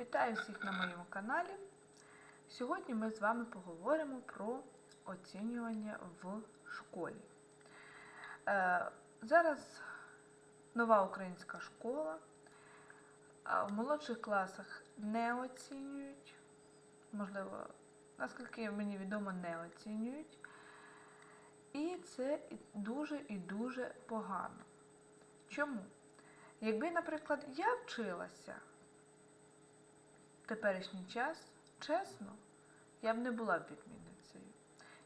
Вітаю всіх на моєму каналі. Сьогодні ми з вами поговоримо про оцінювання в школі. Е, зараз нова українська школа. В молодших класах не оцінюють. Можливо, наскільки мені відомо, не оцінюють. І це дуже і дуже погано. Чому? Якби, наприклад, я вчилася теперішній час, чесно, я б не була відмінницею.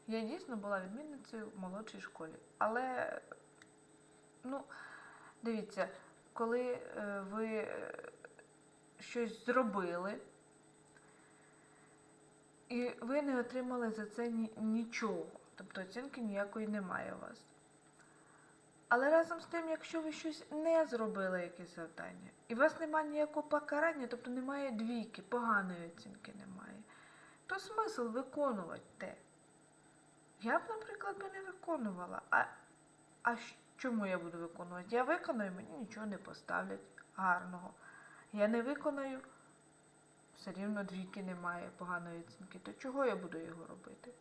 Я дійсно була відмінницею в молодшій школі. Але, ну, дивіться, коли е, ви е, щось зробили, і ви не отримали за це ні- нічого, тобто оцінки ніякої немає у вас. Але разом з тим, якщо ви щось не зробили, якесь завдання, і у вас немає ніякого покарання, тобто немає двійки, поганої оцінки немає, то смисл виконувати те. Я б, наприклад, би не виконувала. А, а чому я буду виконувати? Я виконую, мені нічого не поставлять гарного. Я не виконаю, все рівно двійки немає поганої оцінки. То чого я буду його робити?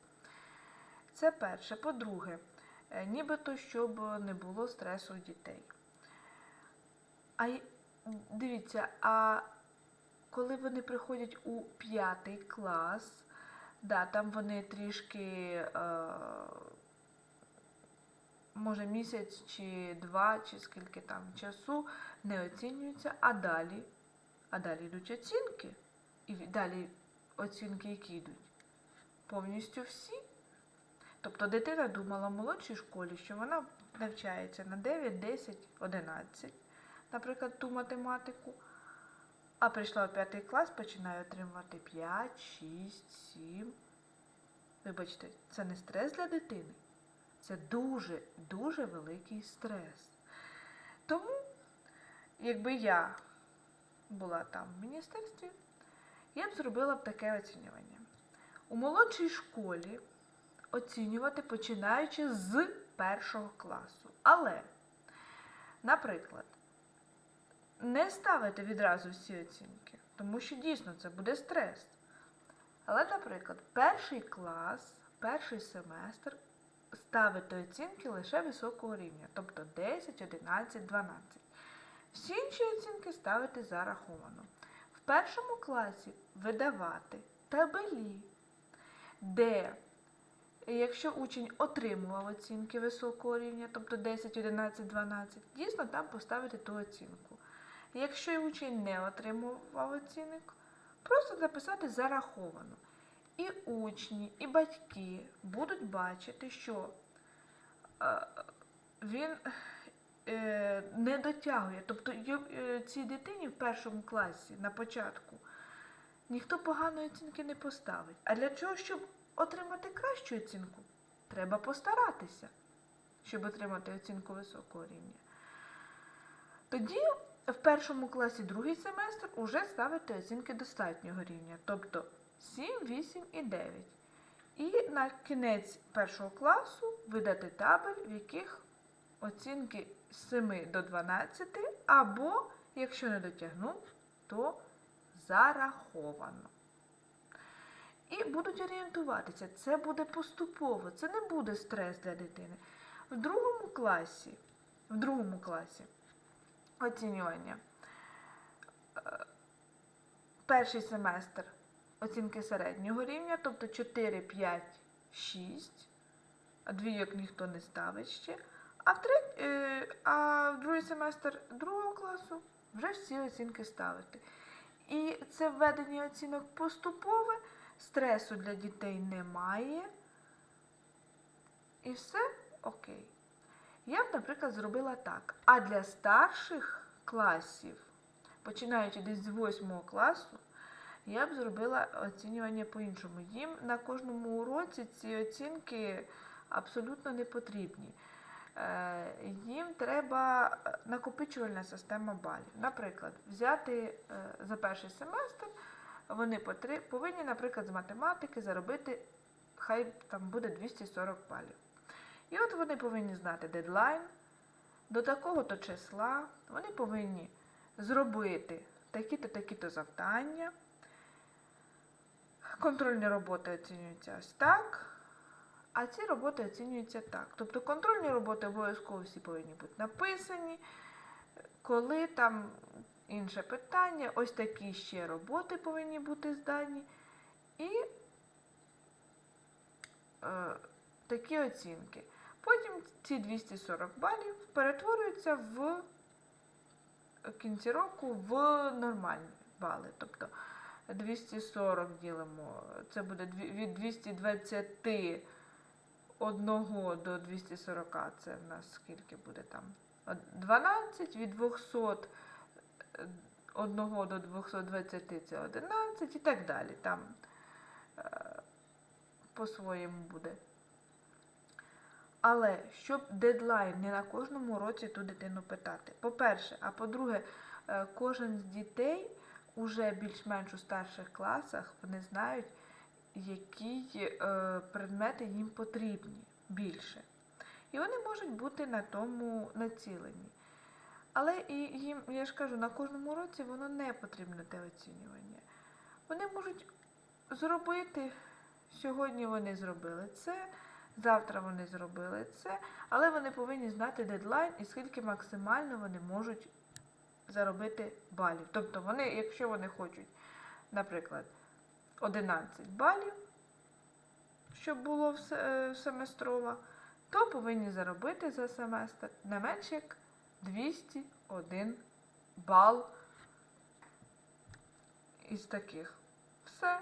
Це перше. По-друге, нібито щоб не було стресу у дітей. А дивіться, а коли вони приходять у п'ятий клас, да, там вони трішки, е, може, місяць чи два, чи скільки там часу не оцінюються, а далі, а далі йдуть оцінки. І далі оцінки, які йдуть, повністю всі. Тобто дитина думала в молодшій школі, що вона навчається на 9, 10, 11, наприклад, ту математику, а прийшла в п'ятий клас, починає отримувати 5, 6, 7. Вибачте, це не стрес для дитини. Це дуже, дуже великий стрес. Тому, якби я була там в міністерстві, я б зробила б таке оцінювання. У молодшій школі оцінювати починаючи з першого класу. Але, наприклад, не ставити відразу всі оцінки, тому що дійсно це буде стрес. Але, наприклад, перший клас, перший семестр ставити оцінки лише високого рівня, тобто 10, 11, 12. Всі інші оцінки ставити зараховано. В першому класі видавати табелі, де якщо учень отримував оцінки високого рівня, тобто 10, 11, 12, дійсно там поставити ту оцінку. Якщо учень не отримував оцінок, просто записати зараховано. І учні, і батьки будуть бачити, що е, він е, не дотягує. Тобто е, цій дитині в першому класі на початку ніхто поганої оцінки не поставить. А для чого, щоб отримати кращу оцінку, треба постаратися, щоб отримати оцінку високого рівня. Тоді в першому класі другий семестр уже ставити оцінки достатнього рівня, тобто 7, 8 і 9. І на кінець першого класу видати табель, в яких оцінки з 7 до 12, або, якщо не дотягнув, то зараховано. І будуть орієнтуватися. Це буде поступово, це не буде стрес для дитини. В другому класі, в другому класі оцінювання. Е, Перший семестр оцінки середнього рівня, тобто 4, 5, 6, а двійок ніхто не ставить ще. А в, трет... е, а в другий семестр другого класу вже всі оцінки ставити. І це введення оцінок поступове, стресу для дітей немає. І все окей. Я б, наприклад, зробила так. А для старших класів, починаючи десь з 8 класу, я б зробила оцінювання по-іншому. Їм на кожному уроці ці оцінки абсолютно не потрібні. Е, Їм треба е, накопичувальна система балів. Наприклад, взяти е, за перший семестр, вони повинні, наприклад, з математики заробити, хай там буде 240 балів. І от вони повинні знати дедлайн, до такого-то числа вони повинні зробити такі-то, такі-то завдання. Контрольні роботи оцінюються ось так. А ці роботи оцінюються так. Тобто контрольні роботи обов'язково всі повинні бути написані. Коли там інше питання, ось такі ще роботи повинні бути здані. І е, такі оцінки. Потім ці 240 балів перетворюються в кінці року в нормальні бали. Тобто 240 ділимо, це буде від 221 до 240, це в нас скільки буде там? 12, від 200 1 до 220 це 11 і так далі. Там е, по-своєму буде. Але щоб дедлайн не на кожному році ту дитину питати. По-перше, а по-друге, е, кожен з дітей уже більш-менш у старших класах вони знають, які е, предмети їм потрібні більше. І вони можуть бути на тому націлені. Але і їм, я ж кажу, на кожному році воно не потрібно те оцінювання. Вони можуть зробити, сьогодні вони зробили це, завтра вони зробили це, але вони повинні знати дедлайн і скільки максимально вони можуть заробити балів. Тобто вони, якщо вони хочуть, наприклад, 11 балів, щоб було в е, семестрово, то повинні заробити за семестр не менше як 201 бал із таких. Все.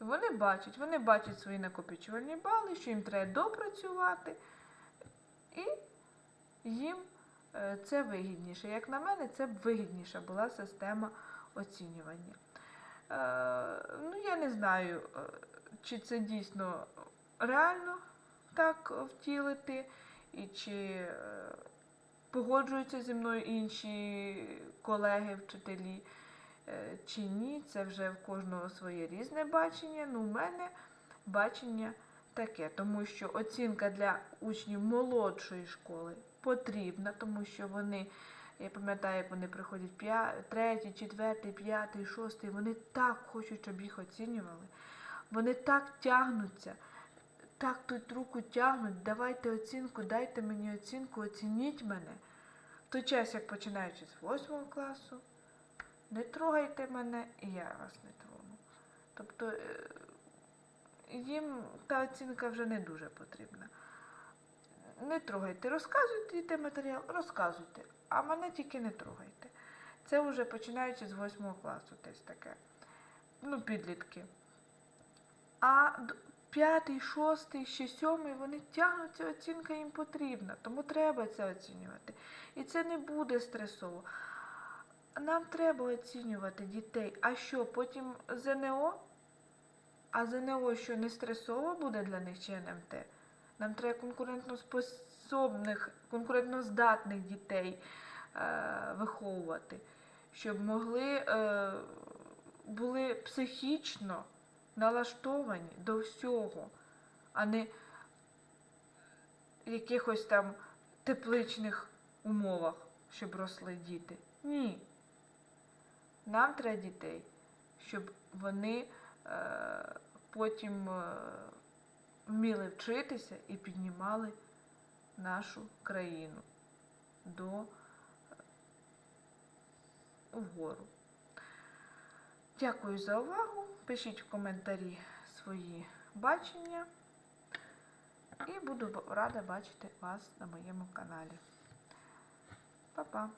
Вони бачать, вони бачать свої накопичувальні бали, що їм треба допрацювати, і їм е, це вигідніше. Як на мене, це б вигідніша була система оцінювання. Е, Ну, я не знаю, е, чи це дійсно реально так втілити, і чи погоджуються зі мною інші колеги, вчителі, е, чи ні. Це вже в кожного своє різне бачення. Ну, у мене бачення таке, тому що оцінка для учнів молодшої школи потрібна, тому що вони, я пам'ятаю, як вони приходять третій, четвертий, п'ятий, шостий, вони так хочуть, щоб їх оцінювали. Вони так тягнуться, так тут руку тягнуть, давайте оцінку, дайте мені оцінку, оцініть мене. В той час, як починаючи з восьмого класу, не трогайте мене, і я вас не трону. Тобто е, їм та оцінка вже не дуже потрібна. Не трогайте, розказуйте йде матеріал, розказуйте, а мене тільки не трогайте. Це вже починаючи з восьмого класу, десь таке. Ну, підлітки. А п'ятий, шостий, ще сьомий, вони тягнуться, оцінка їм потрібна, тому треба це оцінювати. І це не буде стресово. Нам треба оцінювати дітей. А що, потім ЗНО? А ЗНО що не стресово буде для них чи НМТ? Нам треба конкурентоспособних, конкурентноздатних дітей е, виховувати, щоб могли е, були психічно налаштовані до всього, а не в якихось там тепличних умовах, щоб росли діти. Ні. Нам треба дітей, щоб вони е, потім е, вміли вчитися і піднімали нашу країну до е, вгору. Дякую за увагу. Пишіть в коментарі свої бачення. І буду рада бачити вас на моєму каналі. Па-па!